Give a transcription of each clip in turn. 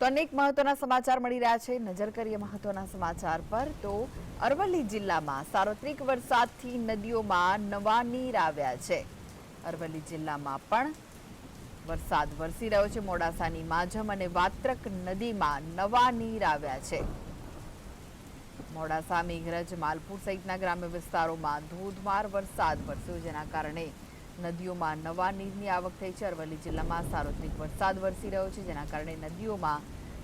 તો અનેક મહત્વના સમાચાર મળી રહ્યા છે. નજર કરીએ મહત્વના સમાચાર પર તો અરવલ્લી જિલ્લામાં સાર્વત્રિક વરસાદથી નદીઓમાં નવા નીર આવ્યા છે. અરવલ્લી જિલ્લામાં પણ વરસાદ વરસી રહ્યો છે. મોડાસાની માજમ અને વાત્રક નદીમાં નવા નીર આવ્યા છે. મોડાસા, મેઘરજ, માલપુર સહિતના ગ્રામ્ય વિસ્તારોમાં ધોધમાર વરસાદ વરસ્યો જેના કારણે નદીઓમાં નવા નીરની આવક થઈ છે. અરવલ્લી જિલ્લામાં સાર્વત્રિક વરસાદ વરસી રહ્યો છે, જેના કારણે નદીઓમાં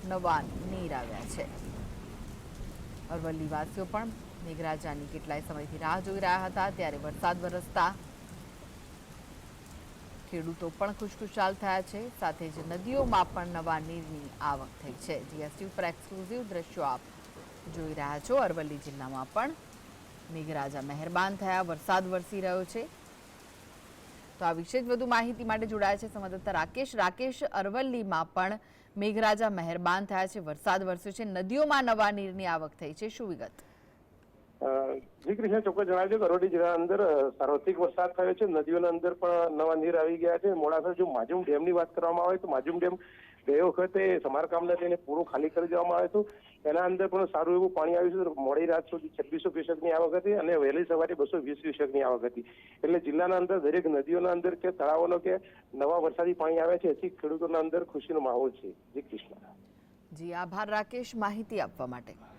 નવા નીર આવ્યા છે. અરવલ્લી વાસીઓ પણ મેઘરાજાની કેટલાય સમયથી રાહ જોઈ રહ્યા હતા, ત્યારે વરસાદ વરસતા ખેડૂતો પણ ખુશખુશાલ થયા છે. સાથે જ નદીઓમાં પણ નવા નીરની આવક થઈ છે. જીએસટી ઉપર એક્સક્લુઝિવ દ્રશ્યો આપ જોઈ રહ્યા છો. અરવલ્લી જિલ્લામાં પણ મેઘરાજા મહેરબાન થયા. વરસાદ વરસી રહ્યો છે. તો આ વિશે જ વધુ માહિતી માટે જોડાયા છે સંવાદદાતા રાકેશ. રાકેશ, અરવલ્લીમાં પણ મેઘરાજા મહેરબાન થયા છે. વરસાદ વરસ્યો છે. નદીઓમાં નવા નીરની આવક થઈ છે. શું વિગત? જી કૃષ્ણ ચોક્કસ જણાવજો કરોડી જિલ્લા અંદર સાર્વત્રિક વરસાદ થયો છે, નદીઓના અંદર પણ નવા નીર આવી ગયા છે. મોડાસા જો માજુમ ડેમની વાત કરવામાં આવે તો માજુમ ડેમ બે વખતે સમારકામને લઈને પૂરું ખાલી કરી દેવામાં આવ્યું હતું. એના અંદર પણ સારું એવું પાણી આવ્યું છે. મોડી રાત સુધી છવ્વીસો ક્યુસેકની આવક હતી અને વહેલી સવારે બસો વીસ ક્યુસેકની આવક હતી. એટલે જિલ્લાના અંદર દરેક નદીઓના અંદર કે તળાવોનો કે નવા વરસાદી પાણી આવે છે, એથી ખેડૂતોના અંદર ખુશીનો માહોલ છે. જી કૃષ્ણ. જી, આભાર, રાકેશ. માહિતી આપવા માટે.